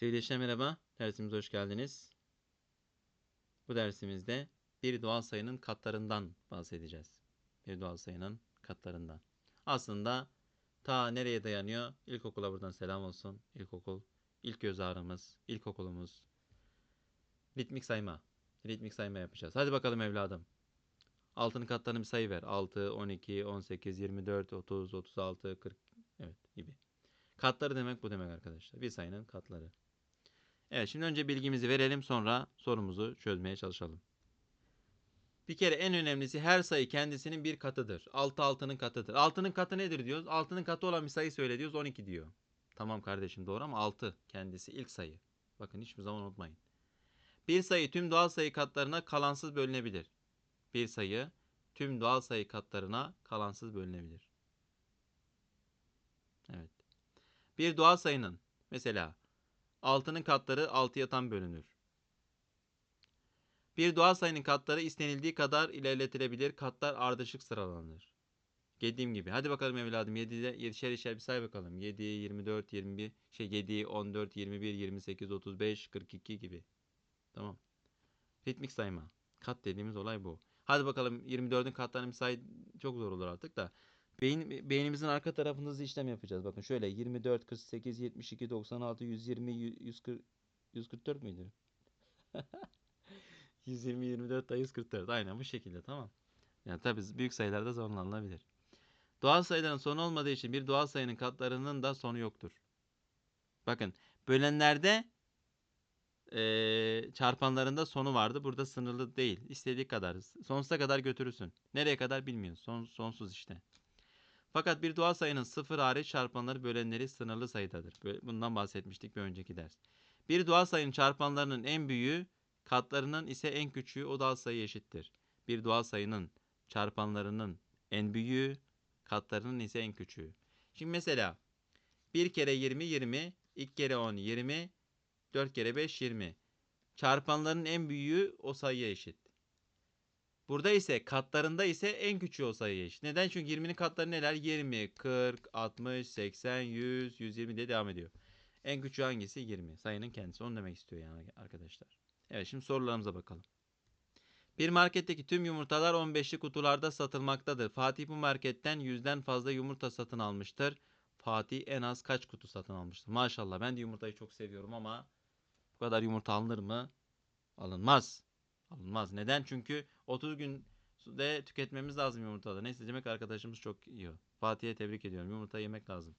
Sevgili gençler merhaba. Dersimize hoş geldiniz. Bu dersimizde bir doğal sayının katlarından bahsedeceğiz. Bir doğal sayının katlarından. Aslında ta nereye dayanıyor? İlkokula buradan selam olsun. İlkokul, ilk göz ağrımız, ilkokulumuz. Ritmik sayma. Ritmik sayma yapacağız. Hadi bakalım evladım. Altının katlarını bir sayı ver. 6, 12, 18, 24, 30, 36, 40 evet gibi. Katları demek bu demek arkadaşlar. Bir sayının katları. Evet şimdi önce bilgimizi verelim sonra sorumuzu çözmeye çalışalım. Bir kere en önemlisi her sayı kendisinin bir katıdır. 6 altının katıdır. Altının katı nedir diyoruz? Altının katı olan bir sayı söyle diyoruz 12 diyor. Tamam kardeşim doğru ama 6 kendisi ilk sayı. Bakın hiçbir zaman unutmayın. Bir sayı tüm doğal sayı katlarına kalansız bölünebilir. Bir sayı tüm doğal sayı katlarına kalansız bölünebilir. Evet. Bir doğal sayının mesela altının katları 6'ya tam bölünür. Bir doğal sayının katları istenildiği kadar ilerletilebilir. Katlar ardışık sıralanır. Dediğim gibi. Hadi bakalım evladım 7'de 7'şer işer bir say bakalım. 7, 24, 21, şey 7, 14, 21, 28, 35, 42 gibi. Tamam. Ritmik sayma. Kat dediğimiz olay bu. Hadi bakalım 24'ün katlarını bir say çok zor olur artık da. Beyin, beynimizin arka tarafında hızlı işlem yapacağız. Bakın şöyle 24, 48, 72, 96, 120, 140, 144 müydü? 120, 24 da 144. Aynen bu şekilde tamam. Yani tabii büyük sayılarda zorlanılabilir. Doğal sayıların sonu olmadığı için bir doğal sayının katlarının da sonu yoktur. Bakın bölenlerde eee, çarpanlarında sonu vardı. Burada sınırlı değil. İstediği kadar. Sonsuza kadar götürürsün. Nereye kadar bilmiyoruz. Son, sonsuz işte. Fakat bir doğal sayının sıfır hariç çarpanları bölenleri sınırlı sayıdadır. Bundan bahsetmiştik bir önceki ders. Bir doğal sayının çarpanlarının en büyüğü, katlarının ise en küçüğü o doğal sayı eşittir. Bir doğal sayının çarpanlarının en büyüğü, katlarının ise en küçüğü. Şimdi mesela 1 kere 20 20, 2 kere 10 20, 4 kere 5 20. Çarpanların en büyüğü o sayıya eşit. Burada ise katlarında ise en küçüğü o sayıya eşit. Neden? Çünkü 20'nin katları neler? 20, 40, 60, 80, 100, 120 diye devam ediyor. En küçüğü hangisi? 20. Sayının kendisi. Onu demek istiyor yani arkadaşlar. Evet şimdi sorularımıza bakalım. Bir marketteki tüm yumurtalar 15'li kutularda satılmaktadır. Fatih bu marketten yüzden fazla yumurta satın almıştır. Fatih en az kaç kutu satın almıştır? Maşallah ben de yumurtayı çok seviyorum ama bu kadar yumurta alınır mı? Alınmaz. Alınmaz. Neden? Çünkü 30 günde tüketmemiz lazım yumurtaları. Neyse demek arkadaşımız çok yiyor. Fatih'e tebrik ediyorum. Yumurta yemek lazım.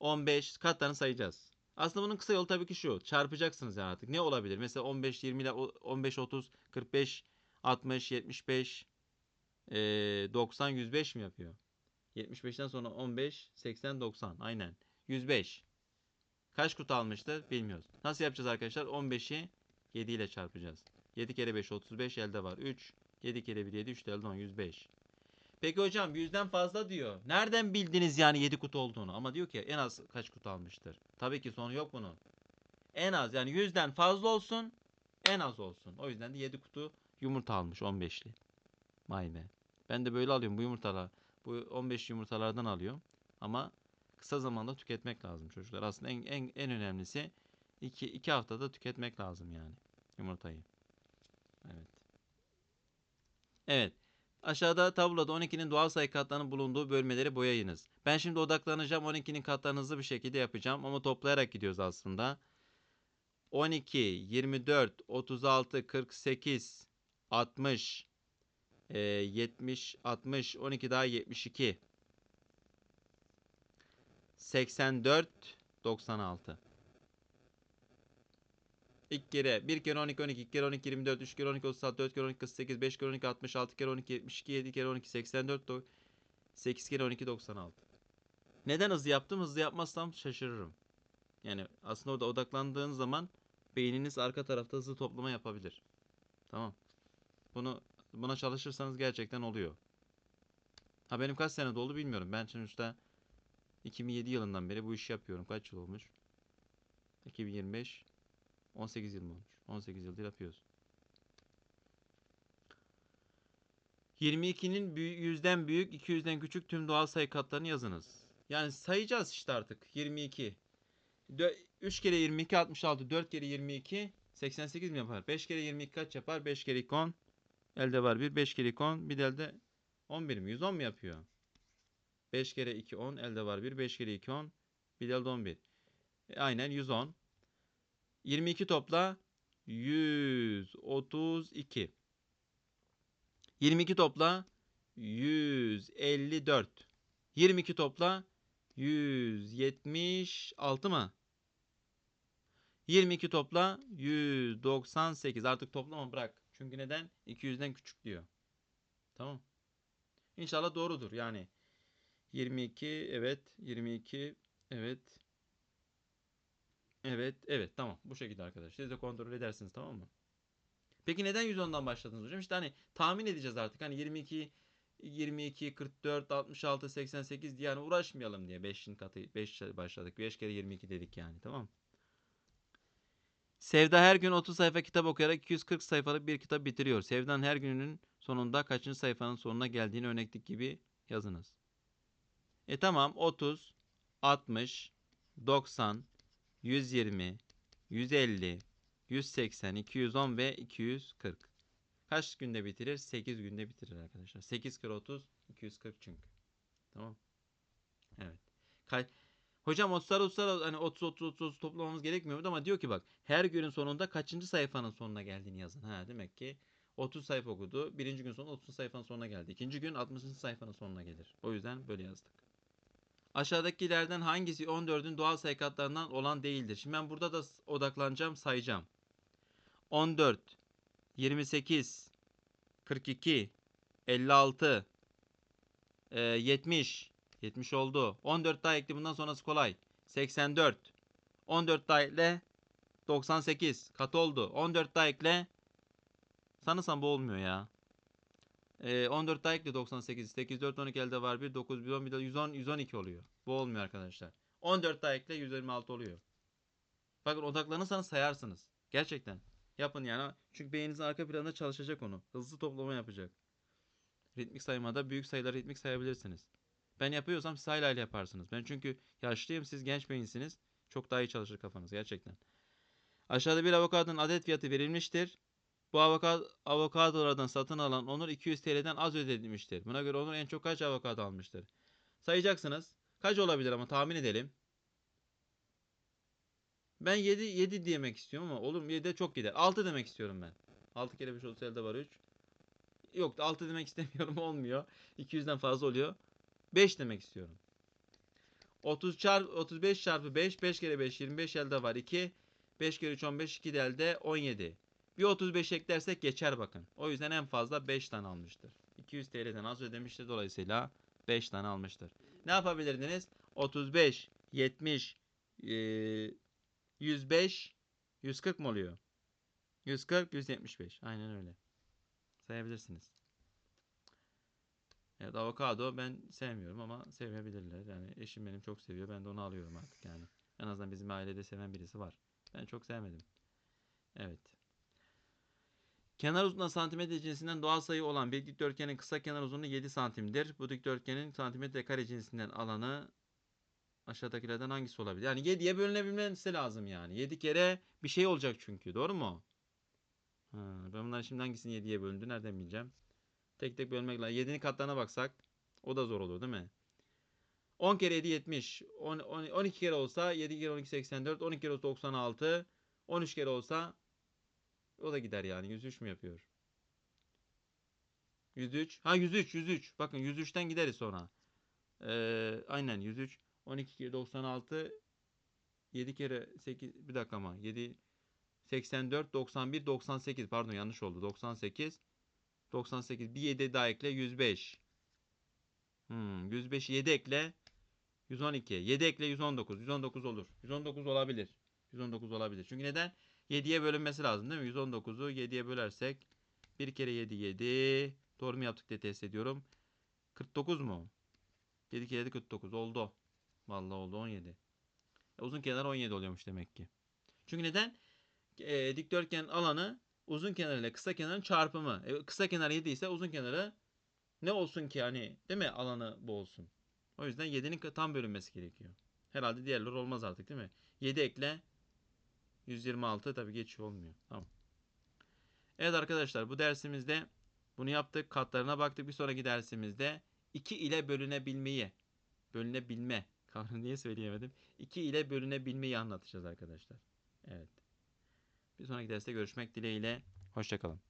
15 katlarını sayacağız. Aslında bunun kısa yolu tabii ki şu. Çarpacaksınız yani artık. Ne olabilir? Mesela 15 20 ile o- 15 30 45 60 75 eee, 90 105 mi yapıyor? 75'ten sonra 15 80 90 aynen. 105. Kaç kutu almıştır bilmiyoruz. Nasıl yapacağız arkadaşlar? 15'i 7 ile çarpacağız. 7 kere 5 35 elde var 3. 7 kere 1 7 3 de elde 10 105. Peki hocam yüzden fazla diyor. Nereden bildiniz yani 7 kutu olduğunu? Ama diyor ki en az kaç kutu almıştır. Tabii ki sonu yok bunun. En az yani yüzden fazla olsun en az olsun. O yüzden de 7 kutu yumurta almış 15'li. Vay be. Ben de böyle alıyorum bu yumurtalar. Bu 15 yumurtalardan alıyorum. Ama kısa zamanda tüketmek lazım çocuklar. Aslında en en, en önemlisi 2 2 haftada tüketmek lazım yani yumurtayı. Evet. Evet. Aşağıda tabloda 12'nin doğal sayı katlarının bulunduğu bölmeleri boyayınız. Ben şimdi odaklanacağım 12'nin katlarını hızlı bir şekilde yapacağım ama toplayarak gidiyoruz aslında. 12, 24, 36, 48, 60, e, 70, 60, 12 daha 72, 84, 96. İlk kere 1 kere 12 12 2 kere 12 24 3 kere 12 36 4 kere 12 48 5 kere 12 60 6 kere 12 72 7 kere 12 84 do- 8 kere 12 96. Neden hızlı yaptım? Hızlı yapmazsam şaşırırım. Yani aslında orada odaklandığın zaman beyniniz arka tarafta hızlı toplama yapabilir. Tamam. Bunu buna çalışırsanız gerçekten oluyor. Ha benim kaç sene oldu bilmiyorum. Ben sonuçta 2007 yılından beri bu işi yapıyorum. Kaç yıl olmuş? 2025 18 yıl mı olmuş? 18 yıldır yapıyoruz. 22'nin büyü- yüzden büyük, 200'den küçük tüm doğal sayı katlarını yazınız. Yani sayacağız işte artık. 22. 3 kere 22 66. 4 kere 22 88 mi yapar? 5 kere 22 kaç yapar? 5 kere 2 10. Elde var 1. 5 kere 2 10. Bir de elde 11 mi? 110 mu yapıyor? 5 kere 2 10. Elde var 1. 5 kere 2 10. Bir de elde 11. E, aynen 110. 22 topla 132. 22 topla 154. 22 topla 176 mı? 22 topla 198. Artık toplama bırak. Çünkü neden? 200'den küçük diyor. Tamam. İnşallah doğrudur. Yani 22 evet 22 evet Evet, evet tamam. Bu şekilde arkadaşlar. Siz de kontrol edersiniz tamam mı? Peki neden 110'dan başladınız hocam? İşte hani tahmin edeceğiz artık. Hani 22 22 44 66 88 diye yani uğraşmayalım diye 5'in katı 5 başladık. 5 kere 22 dedik yani tamam. Sevda her gün 30 sayfa kitap okuyarak 240 sayfalık bir kitap bitiriyor. Sevda'nın her gününün sonunda kaçıncı sayfanın sonuna geldiğini örnekteki gibi yazınız. E tamam 30 60 90 120, 150, 180, 210 ve 240. Kaç günde bitirir? 8 günde bitirir arkadaşlar. 8 kere 30, 240 çünkü. Tamam. Evet. Kay Hocam 30'lar 30'lar hani 30 30 30 30 toplamamız gerekmiyor ama diyor ki bak her günün sonunda kaçıncı sayfanın sonuna geldiğini yazın. Ha demek ki 30 sayfa okudu. Birinci gün sonunda 30 sayfanın sonuna geldi. İkinci gün 60. sayfanın sonuna gelir. O yüzden böyle yazdık. Aşağıdakilerden hangisi 14'ün doğal sayı katlarından olan değildir? Şimdi ben burada da odaklanacağım, sayacağım. 14, 28, 42, 56, e, 70, 70 oldu. 14 daha ekli bundan sonrası kolay. 84, 14 daha ekle 98 kat oldu. 14 daha ekle sanırsam bu olmuyor ya. Ee, 14 daha ekle 98. 8, 4, 12 elde var. 1, 9, 1, 10, 1, 110, 112 oluyor. Bu olmuyor arkadaşlar. 14 daha ekle 126 oluyor. Bakın odaklanırsanız sayarsınız. Gerçekten. Yapın yani. Çünkü beyninizin arka planında çalışacak onu. Hızlı toplama yapacak. Ritmik saymada büyük sayıları ritmik sayabilirsiniz. Ben yapıyorsam siz hala ile yaparsınız. Ben çünkü yaşlıyım siz genç beyinsiniz. Çok daha iyi çalışır kafanız gerçekten. Aşağıda bir avokadonun adet fiyatı verilmiştir. Bu avokado, avokadolardan satın alan Onur 200 TL'den az ödedilmiştir. Buna göre Onur en çok kaç avokado almıştır? Sayacaksınız. Kaç olabilir ama tahmin edelim. Ben 7 7 demek istiyorum ama olur mu? 7 de çok gider. 6 demek istiyorum ben. 6 kere 5 olsa elde var 3. Yok 6 demek istemiyorum olmuyor. 200'den fazla oluyor. 5 demek istiyorum. 30 çarpı 35 çarpı 5 5 kere 5 25 elde var 2. 5 kere 3 15 2 de elde 17. Bir 35 eklersek geçer bakın. O yüzden en fazla 5 tane almıştır. 200 TL'den az ödemiştir. Dolayısıyla 5 tane almıştır. Ne yapabilirdiniz? 35, 70, e, 105, 140 mı oluyor? 140, 175. Aynen öyle. Sayabilirsiniz. Evet avokado ben sevmiyorum ama sevebilirler. Yani eşim benim çok seviyor. Ben de onu alıyorum artık yani. En azından bizim ailede seven birisi var. Ben çok sevmedim. Evet. Kenar uzunluğu santimetre cinsinden doğal sayı olan bir dikdörtgenin kısa kenar uzunluğu 7 santimdir. Bu dikdörtgenin santimetre kare cinsinden alanı aşağıdakilerden hangisi olabilir? Yani 7'ye bölünebilmesi lazım yani. 7 kere bir şey olacak çünkü. Doğru mu? Ha, ben bunların şimdi hangisini 7'ye bölündü nereden bileceğim? Tek tek bölmek lazım. 7'nin katlarına baksak o da zor olur değil mi? 10 kere 7 70. 10, 10, 12 kere olsa 7 kere 12 84. 12 kere olsa 96. 13 kere olsa o da gider yani. 103 mü yapıyor? 103. Ha 103 103. Bakın 103'ten gideriz sonra. Ee, aynen 103. 12 kere 96. 7 kere 8. Bir dakika ama. 7 84 91 98 pardon yanlış oldu. 98 98 bir 7 daha ekle 105. Hmm, 105 7 ekle 112. 7 ekle 119. 119 olur. 119 olabilir. 119 olabilir. Çünkü neden? 7'ye bölünmesi lazım değil mi? 119'u 7'ye bölersek 1 kere 7 7. Doğru mu yaptık diye test ediyorum. 49 mu? 7 kere 7 49 oldu. Vallahi oldu 17. E, uzun kenar 17 oluyormuş demek ki. Çünkü neden? E, dikdörtgen alanı uzun kenar ile kısa kenarın çarpımı. E, kısa kenar 7 ise uzun kenarı ne olsun ki hani değil mi alanı bu olsun. O yüzden 7'nin tam bölünmesi gerekiyor. Herhalde diğerleri olmaz artık değil mi? 7 ekle 126 tabii geçiyor olmuyor. Tamam. Evet arkadaşlar bu dersimizde bunu yaptık. Katlarına baktık. Bir sonraki dersimizde 2 ile bölünebilmeyi bölünebilme kavramını niye söyleyemedim? 2 ile bölünebilmeyi anlatacağız arkadaşlar. Evet. Bir sonraki derste görüşmek dileğiyle. Hoşçakalın.